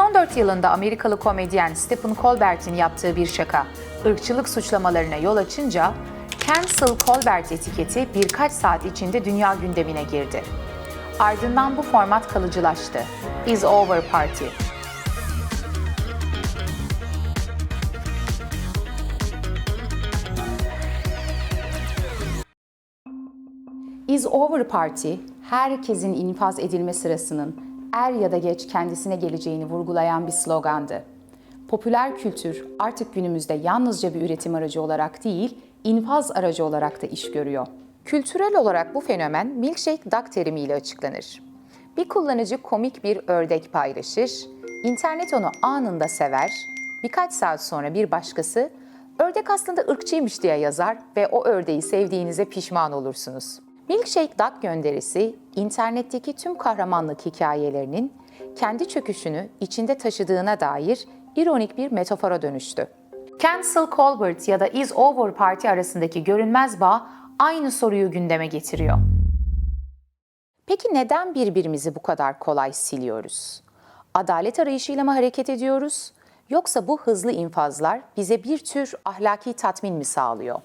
2014 yılında Amerikalı komedyen Stephen Colbert'in yaptığı bir şaka, ırkçılık suçlamalarına yol açınca Cancel Colbert etiketi birkaç saat içinde dünya gündemine girdi. Ardından bu format kalıcılaştı. Is Over Party. Is Over Party, herkesin infaz edilme sırasının er ya da geç kendisine geleceğini vurgulayan bir slogandı. Popüler kültür artık günümüzde yalnızca bir üretim aracı olarak değil, infaz aracı olarak da iş görüyor. Kültürel olarak bu fenomen milkshake duck terimiyle açıklanır. Bir kullanıcı komik bir ördek paylaşır, internet onu anında sever, birkaç saat sonra bir başkası ördek aslında ırkçıymış diye yazar ve o ördeği sevdiğinize pişman olursunuz. Milkshake Duck gönderisi, internetteki tüm kahramanlık hikayelerinin kendi çöküşünü içinde taşıdığına dair ironik bir metafora dönüştü. Cancel Colbert ya da Is Over Party arasındaki görünmez bağ aynı soruyu gündeme getiriyor. Peki neden birbirimizi bu kadar kolay siliyoruz? Adalet arayışıyla mı hareket ediyoruz? Yoksa bu hızlı infazlar bize bir tür ahlaki tatmin mi sağlıyor?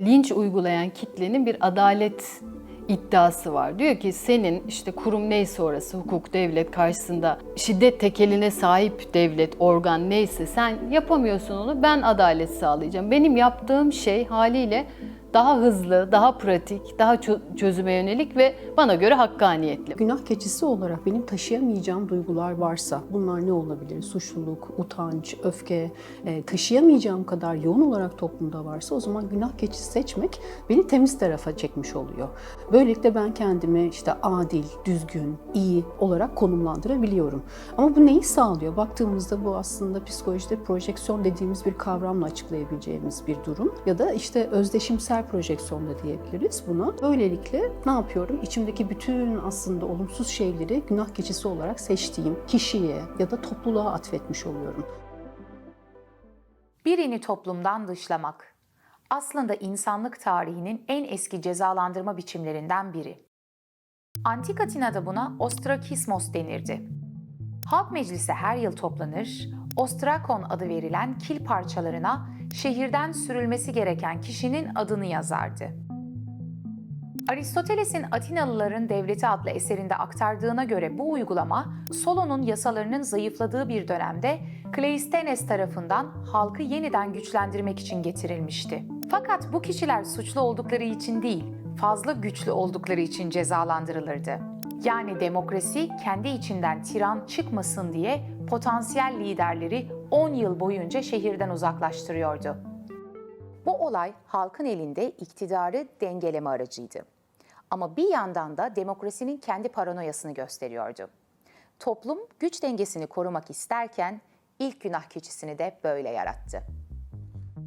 Linç uygulayan kitlenin bir adalet iddiası var. Diyor ki senin işte kurum neyse orası hukuk, devlet karşısında şiddet tekeline sahip devlet, organ neyse sen yapamıyorsun onu ben adalet sağlayacağım. Benim yaptığım şey haliyle daha hızlı, daha pratik, daha çö- çözüme yönelik ve bana göre hakkaniyetli. Günah keçisi olarak benim taşıyamayacağım duygular varsa bunlar ne olabilir? Suçluluk, utanç, öfke, e, taşıyamayacağım kadar yoğun olarak toplumda varsa o zaman günah keçisi seçmek beni temiz tarafa çekmiş oluyor. Böylelikle ben kendimi işte adil, düzgün, iyi olarak konumlandırabiliyorum. Ama bu neyi sağlıyor? Baktığımızda bu aslında psikolojide projeksiyon dediğimiz bir kavramla açıklayabileceğimiz bir durum. Ya da işte özdeşimsel projeksiyon da diyebiliriz buna. Böylelikle ne yapıyorum? İçimdeki bütün aslında olumsuz şeyleri günah keçisi olarak seçtiğim kişiye ya da topluluğa atfetmiş oluyorum. Birini toplumdan dışlamak aslında insanlık tarihinin en eski cezalandırma biçimlerinden biri. Antik Atina'da buna ostrakismos denirdi. Halk meclisi her yıl toplanır, ostrakon adı verilen kil parçalarına şehirden sürülmesi gereken kişinin adını yazardı. Aristoteles'in Atinalıların Devleti adlı eserinde aktardığına göre bu uygulama Solon'un yasalarının zayıfladığı bir dönemde Kleisthenes tarafından halkı yeniden güçlendirmek için getirilmişti. Fakat bu kişiler suçlu oldukları için değil, fazla güçlü oldukları için cezalandırılırdı. Yani demokrasi kendi içinden tiran çıkmasın diye potansiyel liderleri 10 yıl boyunca şehirden uzaklaştırıyordu. Bu olay halkın elinde iktidarı dengeleme aracıydı. Ama bir yandan da demokrasinin kendi paranoyasını gösteriyordu. Toplum güç dengesini korumak isterken ilk günah keçisini de böyle yarattı.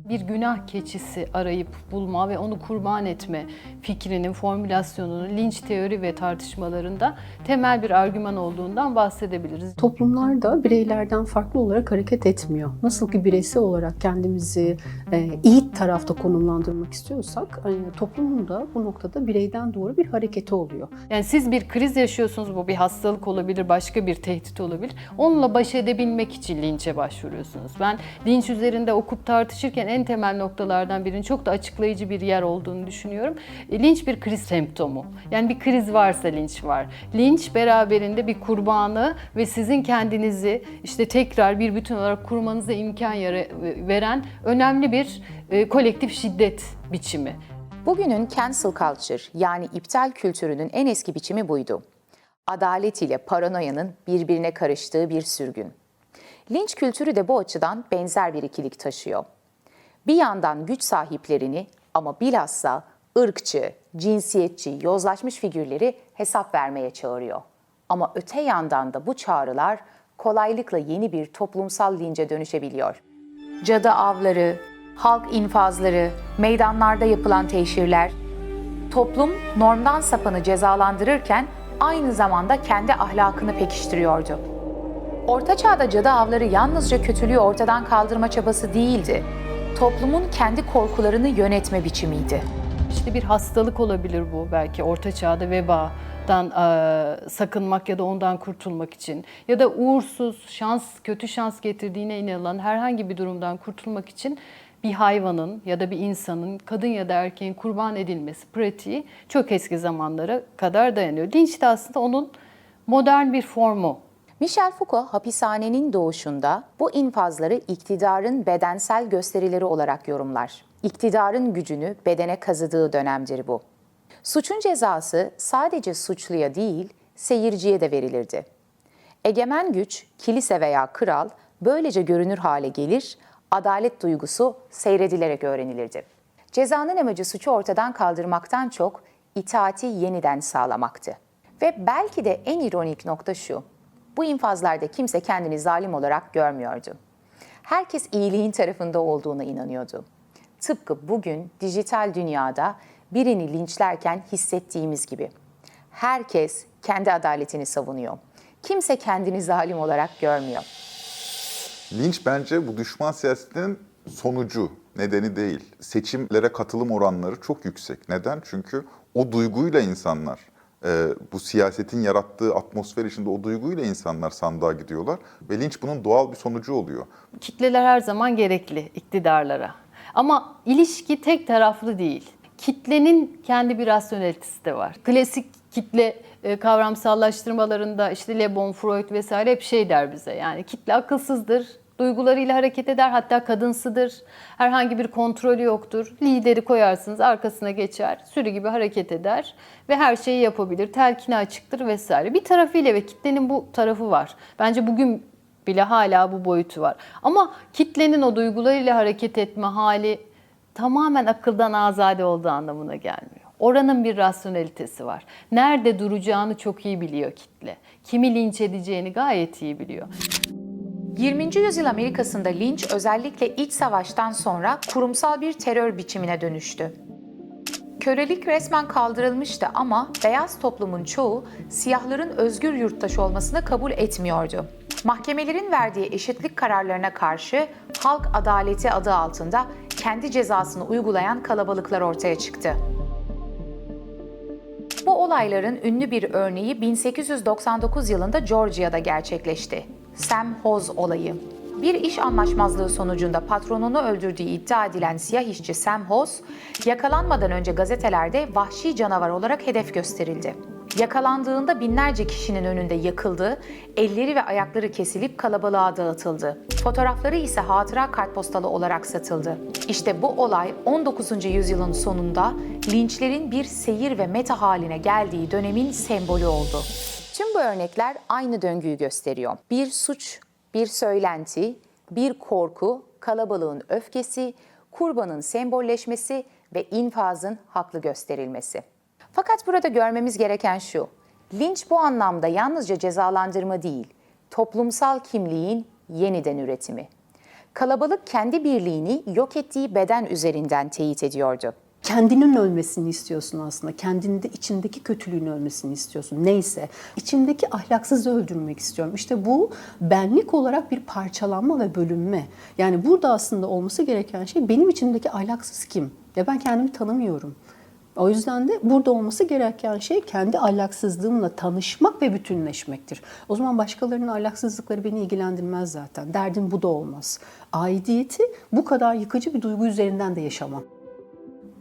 Bir günah keçisi arayıp bulma ve onu kurban etme fikrinin formülasyonunu linç teori ve tartışmalarında temel bir argüman olduğundan bahsedebiliriz. Toplumlar da bireylerden farklı olarak hareket etmiyor. Nasıl ki bireysel olarak kendimizi e, iyi tarafta konumlandırmak istiyorsak, e, toplumun da bu noktada bireyden doğru bir hareketi oluyor. Yani siz bir kriz yaşıyorsunuz, bu bir hastalık olabilir, başka bir tehdit olabilir. Onunla baş edebilmek için linçe başvuruyorsunuz. Ben linç üzerinde okup tartışırken en temel noktalardan birinin çok da açıklayıcı bir yer olduğunu düşünüyorum. E, Linç bir kriz semptomu. Yani bir kriz varsa linç var. Linç beraberinde bir kurbanı ve sizin kendinizi işte tekrar bir bütün olarak kurmanıza imkan yara- veren önemli bir e, kolektif şiddet biçimi. Bugünün cancel culture yani iptal kültürünün en eski biçimi buydu. Adalet ile paranoyanın birbirine karıştığı bir sürgün. Linç kültürü de bu açıdan benzer bir ikilik taşıyor. Bir yandan güç sahiplerini ama bilhassa ırkçı, cinsiyetçi, yozlaşmış figürleri hesap vermeye çağırıyor. Ama öte yandan da bu çağrılar kolaylıkla yeni bir toplumsal lince dönüşebiliyor. Cadı avları, halk infazları, meydanlarda yapılan teşhirler, toplum normdan sapanı cezalandırırken aynı zamanda kendi ahlakını pekiştiriyordu. Orta Çağ'da cadı avları yalnızca kötülüğü ortadan kaldırma çabası değildi. Toplumun kendi korkularını yönetme biçimiydi. İşte bir hastalık olabilir bu belki orta çağda vebadan e, sakınmak ya da ondan kurtulmak için ya da uğursuz, şans, kötü şans getirdiğine inanılan herhangi bir durumdan kurtulmak için bir hayvanın ya da bir insanın kadın ya da erkeğin kurban edilmesi pratiği çok eski zamanlara kadar dayanıyor. Linç de aslında onun modern bir formu. Michel Foucault hapishanenin doğuşunda bu infazları iktidarın bedensel gösterileri olarak yorumlar. İktidarın gücünü bedene kazıdığı dönemdir bu. Suçun cezası sadece suçluya değil, seyirciye de verilirdi. Egemen güç, kilise veya kral böylece görünür hale gelir, adalet duygusu seyredilerek öğrenilirdi. Cezanın amacı suçu ortadan kaldırmaktan çok itaati yeniden sağlamaktı. Ve belki de en ironik nokta şu, bu infazlarda kimse kendini zalim olarak görmüyordu. Herkes iyiliğin tarafında olduğuna inanıyordu. Tıpkı bugün dijital dünyada birini linçlerken hissettiğimiz gibi. Herkes kendi adaletini savunuyor. Kimse kendini zalim olarak görmüyor. Linç bence bu düşman siyasetinin sonucu, nedeni değil. Seçimlere katılım oranları çok yüksek. Neden? Çünkü o duyguyla insanlar, e, bu siyasetin yarattığı atmosfer içinde o duyguyla insanlar sandığa gidiyorlar. Ve linç bunun doğal bir sonucu oluyor. Kitleler her zaman gerekli iktidarlara. Ama ilişki tek taraflı değil. Kitlenin kendi bir rasyonelitesi de var. Klasik kitle e, kavramsallaştırmalarında işte Le Bon, Freud vesaire hep şey der bize. Yani kitle akılsızdır, duygularıyla hareket eder, hatta kadınsıdır. Herhangi bir kontrolü yoktur. Lideri koyarsınız, arkasına geçer, sürü gibi hareket eder ve her şeyi yapabilir. Telkine açıktır vesaire. Bir tarafıyla ve kitlenin bu tarafı var. Bence bugün bile hala bu boyutu var. Ama kitlenin o duygularıyla hareket etme hali tamamen akıldan azade olduğu anlamına gelmiyor. Oranın bir rasyonelitesi var. Nerede duracağını çok iyi biliyor kitle. Kimi linç edeceğini gayet iyi biliyor. 20. yüzyıl Amerika'sında linç özellikle iç savaştan sonra kurumsal bir terör biçimine dönüştü. Kölelik resmen kaldırılmıştı ama beyaz toplumun çoğu siyahların özgür yurttaş olmasını kabul etmiyordu. Mahkemelerin verdiği eşitlik kararlarına karşı halk adaleti adı altında kendi cezasını uygulayan kalabalıklar ortaya çıktı. Bu olayların ünlü bir örneği 1899 yılında Georgia'da gerçekleşti. Sam Hoz olayı. Bir iş anlaşmazlığı sonucunda patronunu öldürdüğü iddia edilen siyah işçi Sam Hoz, yakalanmadan önce gazetelerde vahşi canavar olarak hedef gösterildi. Yakalandığında binlerce kişinin önünde yakıldı, elleri ve ayakları kesilip kalabalığa dağıtıldı. Fotoğrafları ise hatıra kartpostalı olarak satıldı. İşte bu olay 19. yüzyılın sonunda linçlerin bir seyir ve meta haline geldiği dönemin sembolü oldu. Tüm bu örnekler aynı döngüyü gösteriyor. Bir suç, bir söylenti, bir korku, kalabalığın öfkesi, kurbanın sembolleşmesi ve infazın haklı gösterilmesi. Fakat burada görmemiz gereken şu. Linç bu anlamda yalnızca cezalandırma değil, toplumsal kimliğin yeniden üretimi. Kalabalık kendi birliğini yok ettiği beden üzerinden teyit ediyordu. Kendinin ölmesini istiyorsun aslında. Kendinde içindeki kötülüğün ölmesini istiyorsun. Neyse. içimdeki ahlaksızı öldürmek istiyorum. İşte bu benlik olarak bir parçalanma ve bölünme. Yani burada aslında olması gereken şey benim içimdeki ahlaksız kim? Ya ben kendimi tanımıyorum. O yüzden de burada olması gereken şey kendi ahlaksızlığımla tanışmak ve bütünleşmektir. O zaman başkalarının ahlaksızlıkları beni ilgilendirmez zaten. Derdim bu da olmaz. Aidiyeti bu kadar yıkıcı bir duygu üzerinden de yaşamam.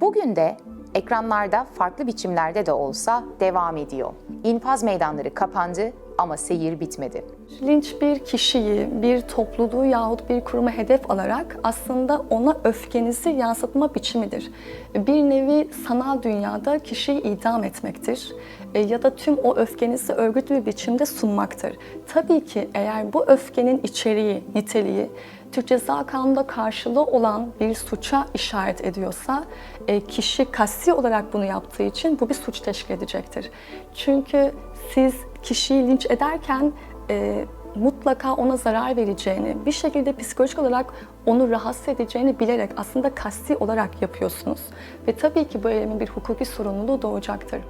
Bugün de ekranlarda farklı biçimlerde de olsa devam ediyor. İnfaz meydanları kapandı ama seyir bitmedi. Linç bir kişiyi, bir topluluğu yahut bir kurumu hedef alarak aslında ona öfkenizi yansıtma biçimidir. Bir nevi sanal dünyada kişiyi idam etmektir ya da tüm o öfkenizi örgütlü bir biçimde sunmaktır. Tabii ki eğer bu öfkenin içeriği, niteliği Türk Ceza Kanunu'nda karşılığı olan bir suça işaret ediyorsa e, kişi kasti olarak bunu yaptığı için bu bir suç teşkil edecektir. Çünkü siz kişiyi linç ederken e, mutlaka ona zarar vereceğini, bir şekilde psikolojik olarak onu rahatsız edeceğini bilerek aslında kasti olarak yapıyorsunuz. Ve tabii ki bu eylemin bir hukuki sorumluluğu doğacaktır.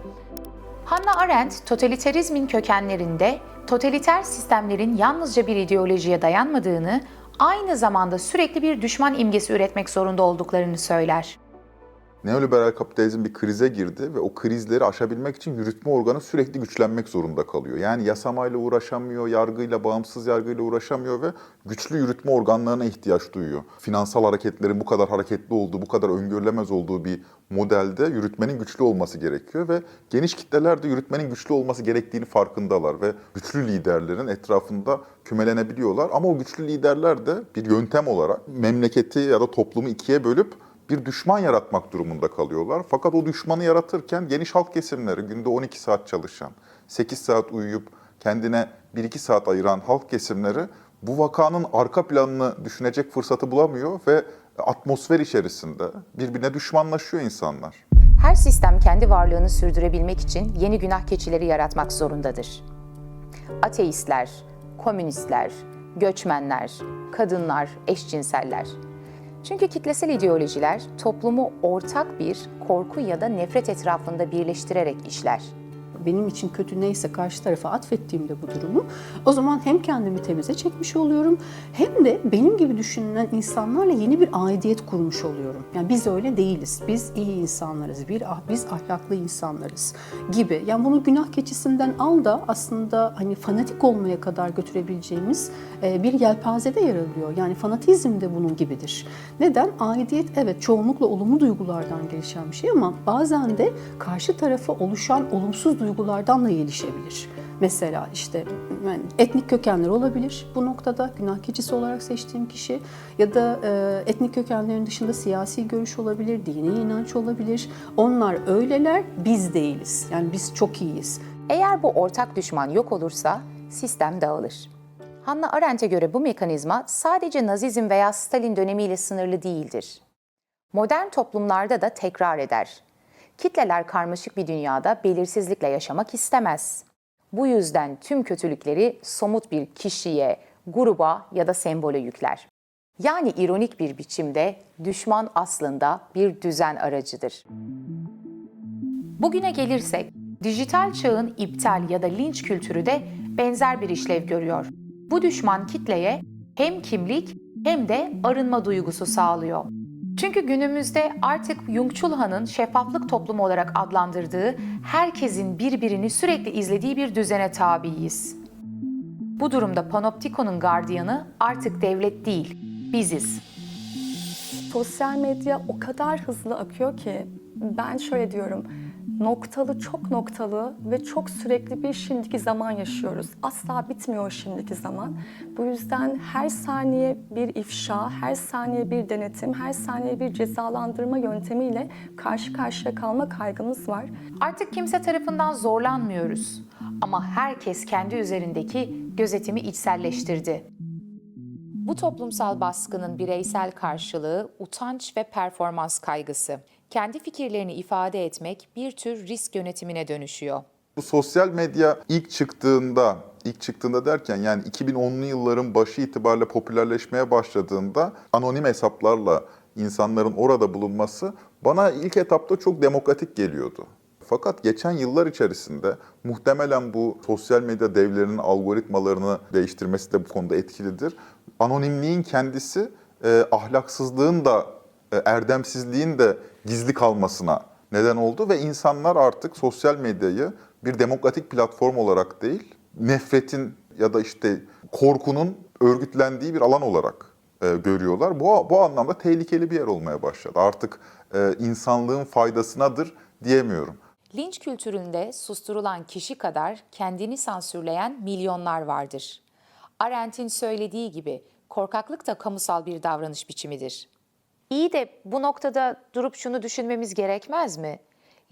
Hannah Arendt, totaliterizmin kökenlerinde totaliter sistemlerin yalnızca bir ideolojiye dayanmadığını, aynı zamanda sürekli bir düşman imgesi üretmek zorunda olduklarını söyler. Neoliberal kapitalizm bir krize girdi ve o krizleri aşabilmek için yürütme organı sürekli güçlenmek zorunda kalıyor. Yani yasamayla uğraşamıyor, yargıyla, bağımsız yargıyla uğraşamıyor ve güçlü yürütme organlarına ihtiyaç duyuyor. Finansal hareketlerin bu kadar hareketli olduğu, bu kadar öngörülemez olduğu bir modelde yürütmenin güçlü olması gerekiyor ve geniş kitleler de yürütmenin güçlü olması gerektiğini farkındalar ve güçlü liderlerin etrafında kümelenebiliyorlar. Ama o güçlü liderler de bir yöntem olarak memleketi ya da toplumu ikiye bölüp bir düşman yaratmak durumunda kalıyorlar. Fakat o düşmanı yaratırken geniş halk kesimleri, günde 12 saat çalışan, 8 saat uyuyup kendine 1-2 saat ayıran halk kesimleri bu vakanın arka planını düşünecek fırsatı bulamıyor ve atmosfer içerisinde birbirine düşmanlaşıyor insanlar. Her sistem kendi varlığını sürdürebilmek için yeni günah keçileri yaratmak zorundadır. Ateistler, komünistler, göçmenler, kadınlar, eşcinseller. Çünkü kitlesel ideolojiler toplumu ortak bir korku ya da nefret etrafında birleştirerek işler. Benim için kötü neyse karşı tarafa atfettiğimde bu durumu o zaman hem kendimi temize çekmiş oluyorum hem de benim gibi düşünülen insanlarla yeni bir aidiyet kurmuş oluyorum. Yani biz öyle değiliz. Biz iyi insanlarız. Bir ah- biz ahlaklı insanlarız gibi. Yani bunu günah keçisinden al da aslında hani fanatik olmaya kadar götürebileceğimiz e, bir yelpazede yer alıyor. Yani fanatizm de bunun gibidir. Neden? Aidiyet evet çoğunlukla olumlu duygulardan gelişen bir şey ama bazen de karşı tarafa oluşan olumsuz duygulardan da gelişebilir. Mesela işte yani etnik kökenler olabilir bu noktada günah keçisi olarak seçtiğim kişi ya da e, etnik kökenlerin dışında siyasi görüş olabilir, dini inanç olabilir. Onlar öyleler, biz değiliz. Yani biz çok iyiyiz. Eğer bu ortak düşman yok olursa sistem dağılır. Hannah Arendt'e göre bu mekanizma sadece Nazizm veya Stalin dönemiyle sınırlı değildir. Modern toplumlarda da tekrar eder. Kitleler karmaşık bir dünyada belirsizlikle yaşamak istemez. Bu yüzden tüm kötülükleri somut bir kişiye, gruba ya da sembole yükler. Yani ironik bir biçimde düşman aslında bir düzen aracıdır. Bugüne gelirsek, dijital çağın iptal ya da linç kültürü de benzer bir işlev görüyor. Bu düşman kitleye hem kimlik hem de arınma duygusu sağlıyor. Çünkü günümüzde artık Jung-Chul Han'ın şeffaflık toplumu olarak adlandırdığı herkesin birbirini sürekli izlediği bir düzene tabiiz. Bu durumda Panoptikon'un gardiyanı artık devlet değil, biziz. Sosyal medya o kadar hızlı akıyor ki ben şöyle diyorum. Noktalı, çok noktalı ve çok sürekli bir şimdiki zaman yaşıyoruz. Asla bitmiyor şimdiki zaman. Bu yüzden her saniye bir ifşa, her saniye bir denetim, her saniye bir cezalandırma yöntemiyle karşı karşıya kalma kaygımız var. Artık kimse tarafından zorlanmıyoruz. Ama herkes kendi üzerindeki gözetimi içselleştirdi. Bu toplumsal baskının bireysel karşılığı utanç ve performans kaygısı. Kendi fikirlerini ifade etmek bir tür risk yönetimine dönüşüyor. Bu sosyal medya ilk çıktığında, ilk çıktığında derken yani 2010'lu yılların başı itibariyle popülerleşmeye başladığında anonim hesaplarla insanların orada bulunması bana ilk etapta çok demokratik geliyordu. Fakat geçen yıllar içerisinde muhtemelen bu sosyal medya devlerinin algoritmalarını değiştirmesi de bu konuda etkilidir. Anonimliğin kendisi e, ahlaksızlığın da e, erdemsizliğin de gizli kalmasına neden oldu ve insanlar artık sosyal medyayı bir demokratik platform olarak değil, nefretin ya da işte korkunun örgütlendiği bir alan olarak e, görüyorlar. Bu, bu anlamda tehlikeli bir yer olmaya başladı. Artık e, insanlığın faydasınadır diyemiyorum. Linç kültüründe susturulan kişi kadar kendini sansürleyen milyonlar vardır. Arendt'in söylediği gibi korkaklık da kamusal bir davranış biçimidir. İyi de bu noktada durup şunu düşünmemiz gerekmez mi?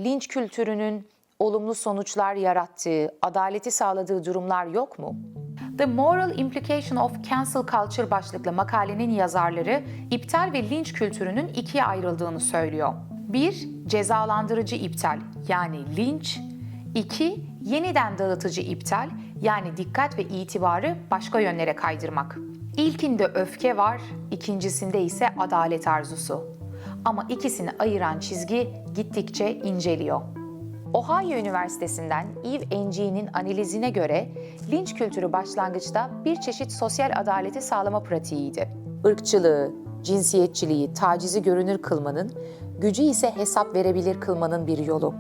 Linç kültürünün olumlu sonuçlar yarattığı, adaleti sağladığı durumlar yok mu? The Moral Implication of Cancel Culture başlıklı makalenin yazarları iptal ve linç kültürünün ikiye ayrıldığını söylüyor. 1. Cezalandırıcı iptal yani linç. 2. Yeniden dağıtıcı iptal yani dikkat ve itibarı başka yönlere kaydırmak. İlkinde öfke var, ikincisinde ise adalet arzusu. Ama ikisini ayıran çizgi gittikçe inceliyor. Ohio Üniversitesi'nden Eve Ng'nin analizine göre linç kültürü başlangıçta bir çeşit sosyal adaleti sağlama pratiğiydi. Irkçılığı, cinsiyetçiliği, tacizi görünür kılmanın gücü ise hesap verebilir kılmanın bir yolu.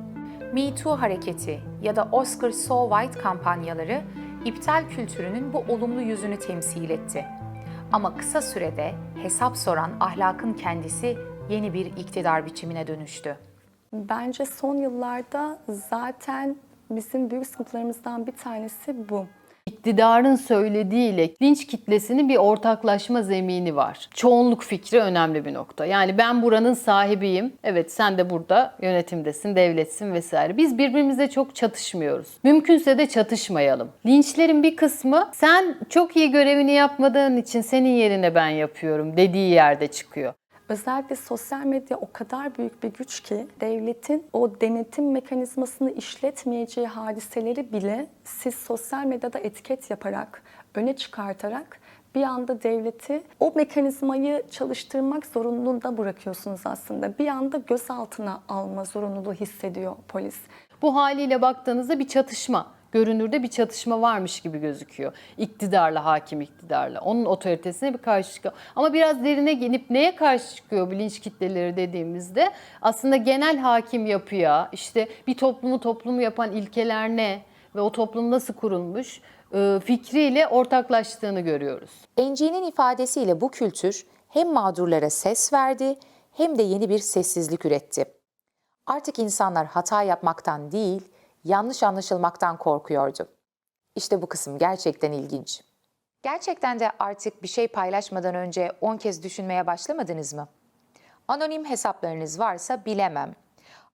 Me Too hareketi ya da Oscar So White kampanyaları iptal kültürünün bu olumlu yüzünü temsil etti. Ama kısa sürede hesap soran ahlakın kendisi yeni bir iktidar biçimine dönüştü. Bence son yıllarda zaten bizim büyük sıkıntılarımızdan bir tanesi bu. İktidarın söylediğiyle linç kitlesinin bir ortaklaşma zemini var. Çoğunluk fikri önemli bir nokta. Yani ben buranın sahibiyim. Evet sen de burada yönetimdesin, devletsin vesaire. Biz birbirimizle çok çatışmıyoruz. Mümkünse de çatışmayalım. Linçlerin bir kısmı sen çok iyi görevini yapmadığın için senin yerine ben yapıyorum dediği yerde çıkıyor. Özellikle sosyal medya o kadar büyük bir güç ki devletin o denetim mekanizmasını işletmeyeceği hadiseleri bile siz sosyal medyada etiket yaparak, öne çıkartarak bir anda devleti o mekanizmayı çalıştırmak zorunluluğunda bırakıyorsunuz aslında. Bir anda gözaltına alma zorunluluğu hissediyor polis. Bu haliyle baktığınızda bir çatışma. Görünürde bir çatışma varmış gibi gözüküyor. İktidarla, hakim iktidarla. Onun otoritesine bir karşı çıkıyor. Ama biraz derine gelip neye karşı çıkıyor bilinç kitleleri dediğimizde aslında genel hakim yapıya, işte bir toplumu toplumu yapan ilkeler ne ve o toplum nasıl kurulmuş e, fikriyle ortaklaştığını görüyoruz. NG'nin ifadesiyle bu kültür hem mağdurlara ses verdi hem de yeni bir sessizlik üretti. Artık insanlar hata yapmaktan değil, yanlış anlaşılmaktan korkuyordu. İşte bu kısım gerçekten ilginç. Gerçekten de artık bir şey paylaşmadan önce 10 kez düşünmeye başlamadınız mı? Anonim hesaplarınız varsa bilemem.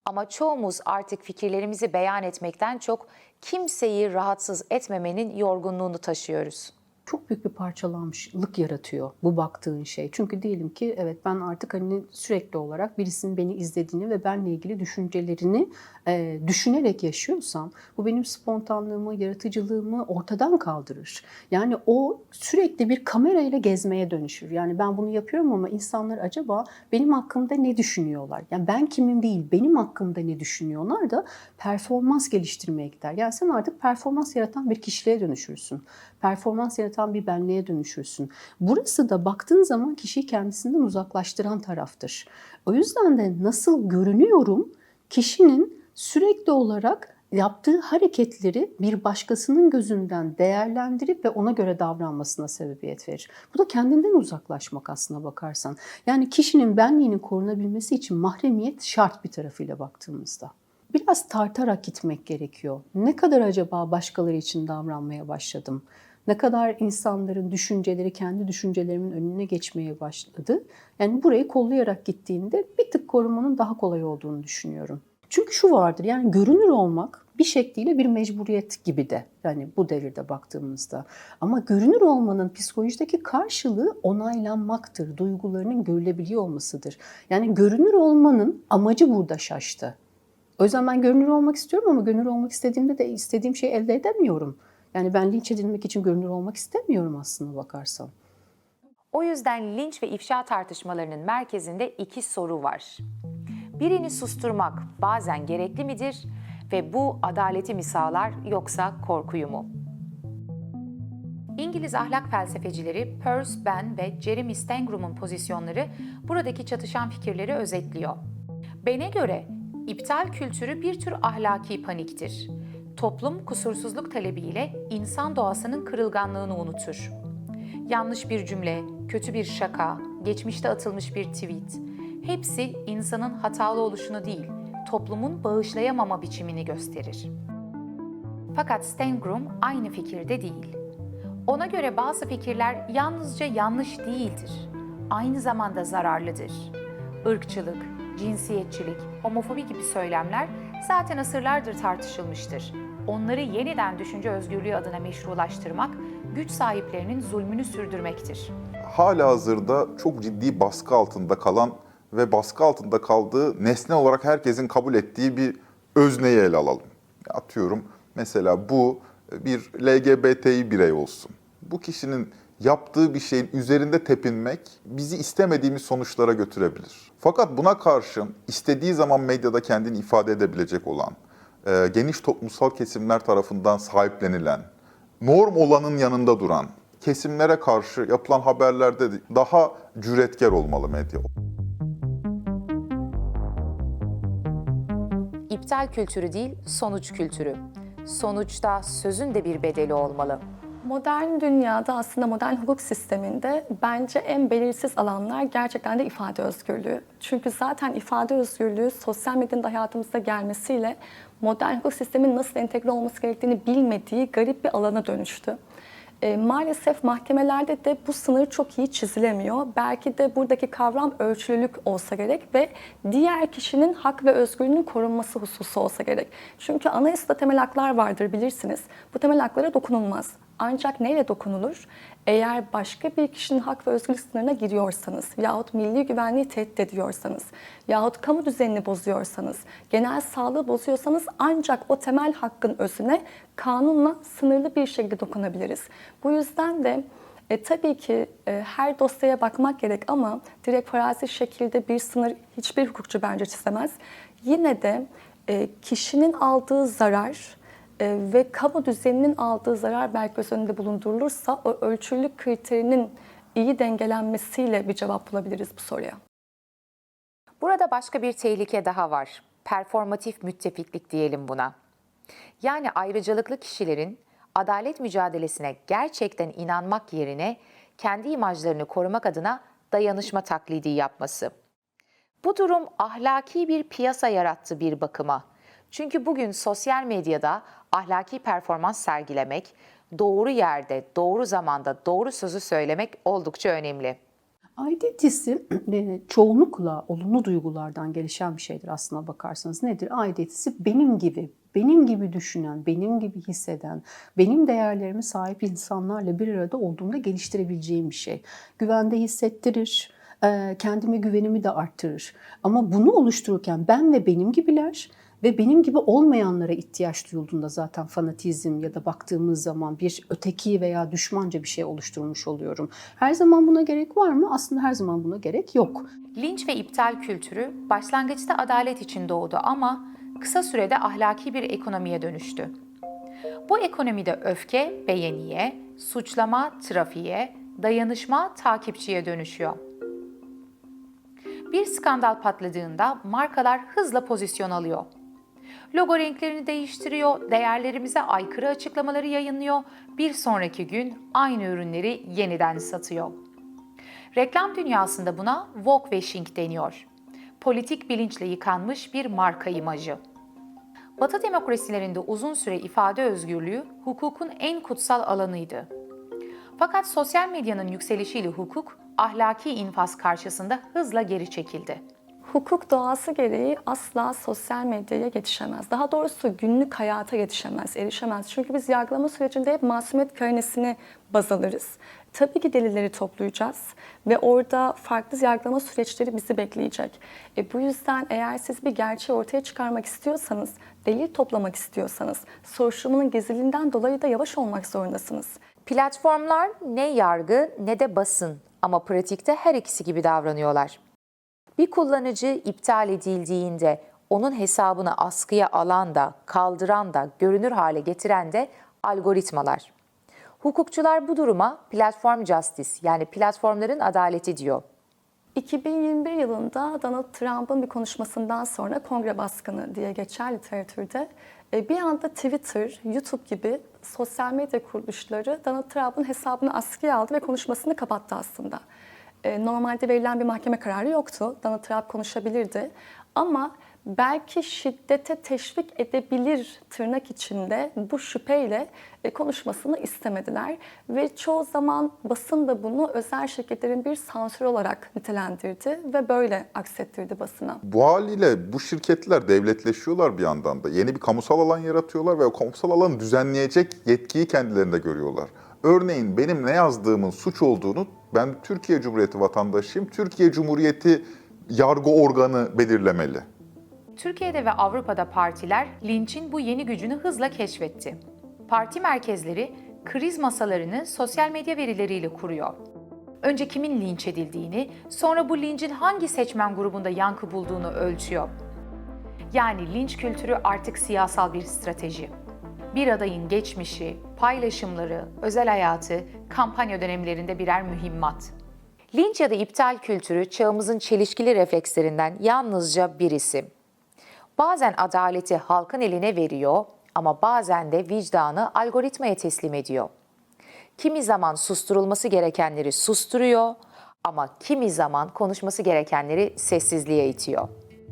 Ama çoğumuz artık fikirlerimizi beyan etmekten çok kimseyi rahatsız etmemenin yorgunluğunu taşıyoruz. Çok büyük bir parçalanmışlık yaratıyor bu baktığın şey. Çünkü diyelim ki evet ben artık hani sürekli olarak birisinin beni izlediğini ve benle ilgili düşüncelerini e, düşünerek yaşıyorsam bu benim spontanlığımı, yaratıcılığımı ortadan kaldırır. Yani o sürekli bir kamerayla gezmeye dönüşür. Yani ben bunu yapıyorum ama insanlar acaba benim hakkımda ne düşünüyorlar? Yani ben kimim değil, benim hakkımda ne düşünüyorlar da performans geliştirmeye gider. Yani sen artık performans yaratan bir kişiliğe dönüşürsün. Performans yaratan bir benliğe dönüşürsün. Burası da baktığın zaman kişiyi kendisinden uzaklaştıran taraftır. O yüzden de nasıl görünüyorum kişinin sürekli olarak yaptığı hareketleri bir başkasının gözünden değerlendirip ve ona göre davranmasına sebebiyet verir. Bu da kendinden uzaklaşmak aslına bakarsan. Yani kişinin benliğinin korunabilmesi için mahremiyet şart bir tarafıyla baktığımızda. Biraz tartarak gitmek gerekiyor. Ne kadar acaba başkaları için davranmaya başladım? Ne kadar insanların düşünceleri kendi düşüncelerimin önüne geçmeye başladı? Yani burayı kollayarak gittiğinde bir tık korumanın daha kolay olduğunu düşünüyorum. Çünkü şu vardır yani görünür olmak bir şekliyle bir mecburiyet gibi de yani bu devirde baktığımızda. Ama görünür olmanın psikolojideki karşılığı onaylanmaktır, duygularının görülebiliyor olmasıdır. Yani görünür olmanın amacı burada şaştı. O yüzden ben görünür olmak istiyorum ama görünür olmak istediğimde de istediğim şeyi elde edemiyorum. Yani ben linç edilmek için görünür olmak istemiyorum aslında bakarsan. O yüzden linç ve ifşa tartışmalarının merkezinde iki soru var. Birini susturmak bazen gerekli midir ve bu adaleti mi sağlar yoksa korkuyu mu? İngiliz ahlak felsefecileri Peirce Ben ve Jeremy Stangrum'un pozisyonları buradaki çatışan fikirleri özetliyor. Ben'e göre iptal kültürü bir tür ahlaki paniktir. Toplum kusursuzluk talebiyle insan doğasının kırılganlığını unutur. Yanlış bir cümle, kötü bir şaka, geçmişte atılmış bir tweet, hepsi insanın hatalı oluşunu değil, toplumun bağışlayamama biçimini gösterir. Fakat Stengrum aynı fikirde değil. Ona göre bazı fikirler yalnızca yanlış değildir, aynı zamanda zararlıdır. Irkçılık, cinsiyetçilik, homofobi gibi söylemler zaten asırlardır tartışılmıştır. Onları yeniden düşünce özgürlüğü adına meşrulaştırmak, güç sahiplerinin zulmünü sürdürmektir. hala hazırda çok ciddi baskı altında kalan ve baskı altında kaldığı nesne olarak herkesin kabul ettiği bir özneyi ele alalım. Atıyorum mesela bu bir LGBTİ birey olsun. Bu kişinin yaptığı bir şeyin üzerinde tepinmek bizi istemediğimiz sonuçlara götürebilir. Fakat buna karşın istediği zaman medyada kendini ifade edebilecek olan, e, geniş toplumsal kesimler tarafından sahiplenilen, norm olanın yanında duran kesimlere karşı yapılan haberlerde daha cüretkar olmalı medya. iptal kültürü değil, sonuç kültürü. Sonuçta sözün de bir bedeli olmalı. Modern dünyada aslında modern hukuk sisteminde bence en belirsiz alanlar gerçekten de ifade özgürlüğü. Çünkü zaten ifade özgürlüğü sosyal medyanın hayatımıza gelmesiyle modern hukuk sistemin nasıl entegre olması gerektiğini bilmediği garip bir alana dönüştü. E, maalesef mahkemelerde de bu sınır çok iyi çizilemiyor. Belki de buradaki kavram ölçülülük olsa gerek ve diğer kişinin hak ve özgürlüğünün korunması hususu olsa gerek. Çünkü anayasada temel haklar vardır bilirsiniz. Bu temel haklara dokunulmaz. Ancak neyle dokunulur? Eğer başka bir kişinin hak ve özgürlük sınırına giriyorsanız yahut milli güvenliği tehdit ediyorsanız yahut kamu düzenini bozuyorsanız, genel sağlığı bozuyorsanız ancak o temel hakkın özüne kanunla sınırlı bir şekilde dokunabiliriz. Bu yüzden de e, tabii ki e, her dosyaya bakmak gerek ama direkt farazi şekilde bir sınır hiçbir hukukçu bence çizemez. Yine de e, kişinin aldığı zarar e, ve kamu düzeninin aldığı zarar belki göz önünde bulundurulursa o ölçülülük kriterinin iyi dengelenmesiyle bir cevap bulabiliriz bu soruya. Burada başka bir tehlike daha var. Performatif müttefiklik diyelim buna. Yani ayrıcalıklı kişilerin adalet mücadelesine gerçekten inanmak yerine kendi imajlarını korumak adına dayanışma taklidi yapması. Bu durum ahlaki bir piyasa yarattı bir bakıma. Çünkü bugün sosyal medyada ahlaki performans sergilemek, doğru yerde, doğru zamanda doğru sözü söylemek oldukça önemli. Aidiyet hissi e, çoğunlukla olumlu duygulardan gelişen bir şeydir aslına bakarsanız. Nedir? Aidiyet hissi benim gibi, benim gibi düşünen, benim gibi hisseden, benim değerlerime sahip insanlarla bir arada olduğumda geliştirebileceğim bir şey. Güvende hissettirir, e, kendime güvenimi de arttırır. Ama bunu oluştururken ben ve benim gibiler ve benim gibi olmayanlara ihtiyaç duyulduğunda zaten fanatizm ya da baktığımız zaman bir öteki veya düşmanca bir şey oluşturmuş oluyorum. Her zaman buna gerek var mı? Aslında her zaman buna gerek yok. Linç ve iptal kültürü başlangıçta adalet için doğdu ama kısa sürede ahlaki bir ekonomiye dönüştü. Bu ekonomide öfke beğeniye, suçlama trafiğe, dayanışma takipçiye dönüşüyor. Bir skandal patladığında markalar hızla pozisyon alıyor. Logo renklerini değiştiriyor, değerlerimize aykırı açıklamaları yayınlıyor, bir sonraki gün aynı ürünleri yeniden satıyor. Reklam dünyasında buna woke washing deniyor. Politik bilinçle yıkanmış bir marka imajı. Batı demokrasilerinde uzun süre ifade özgürlüğü hukukun en kutsal alanıydı. Fakat sosyal medyanın yükselişiyle hukuk ahlaki infaz karşısında hızla geri çekildi. Hukuk doğası gereği asla sosyal medyaya yetişemez. Daha doğrusu günlük hayata yetişemez, erişemez. Çünkü biz yargılama sürecinde hep masumiyet karinesini baz alırız. Tabii ki delilleri toplayacağız ve orada farklı yargılama süreçleri bizi bekleyecek. E, bu yüzden eğer siz bir gerçeği ortaya çıkarmak istiyorsanız, delil toplamak istiyorsanız, soruşturmanın gizliliğinden dolayı da yavaş olmak zorundasınız. Platformlar ne yargı ne de basın ama pratikte her ikisi gibi davranıyorlar. Bir kullanıcı iptal edildiğinde onun hesabını askıya alan da, kaldıran da, görünür hale getiren de algoritmalar. Hukukçular bu duruma platform justice yani platformların adaleti diyor. 2021 yılında Donald Trump'ın bir konuşmasından sonra kongre baskını diye geçer literatürde. e, Bir anda Twitter, YouTube gibi sosyal medya kuruluşları Donald Trump'ın hesabını askıya aldı ve konuşmasını kapattı aslında. E, Normalde verilen bir mahkeme kararı yoktu. Donald Trump konuşabilirdi. Ama belki şiddete teşvik edebilir tırnak içinde bu şüpheyle e, konuşmasını istemediler. Ve çoğu zaman basın da bunu özel şirketlerin bir sansür olarak nitelendirdi ve böyle aksettirdi basına. Bu haliyle bu şirketler devletleşiyorlar bir yandan da. Yeni bir kamusal alan yaratıyorlar ve o kamusal alanı düzenleyecek yetkiyi kendilerinde görüyorlar. Örneğin benim ne yazdığımın suç olduğunu ben Türkiye Cumhuriyeti vatandaşıyım. Türkiye Cumhuriyeti yargı organı belirlemeli. Türkiye'de ve Avrupa'da partiler linçin bu yeni gücünü hızla keşfetti. Parti merkezleri kriz masalarını sosyal medya verileriyle kuruyor. Önce kimin linç edildiğini, sonra bu lincin hangi seçmen grubunda yankı bulduğunu ölçüyor. Yani linç kültürü artık siyasal bir strateji. Bir adayın geçmişi, paylaşımları, özel hayatı kampanya dönemlerinde birer mühimmat. Linç ya da iptal kültürü çağımızın çelişkili reflekslerinden yalnızca birisi. Bazen adaleti halkın eline veriyor ama bazen de vicdanı algoritmaya teslim ediyor. Kimi zaman susturulması gerekenleri susturuyor ama kimi zaman konuşması gerekenleri sessizliğe itiyor.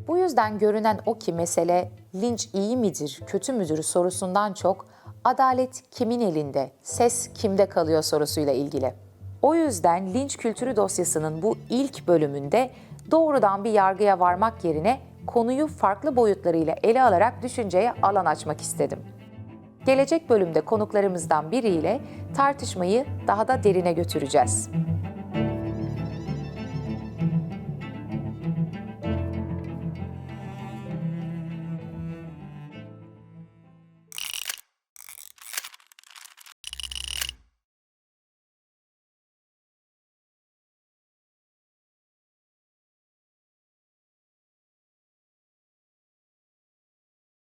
Bu yüzden görünen o ki mesele linç iyi midir, kötü müdür sorusundan çok adalet kimin elinde, ses kimde kalıyor sorusuyla ilgili. O yüzden linç kültürü dosyasının bu ilk bölümünde doğrudan bir yargıya varmak yerine konuyu farklı boyutlarıyla ele alarak düşünceye alan açmak istedim. Gelecek bölümde konuklarımızdan biriyle tartışmayı daha da derine götüreceğiz.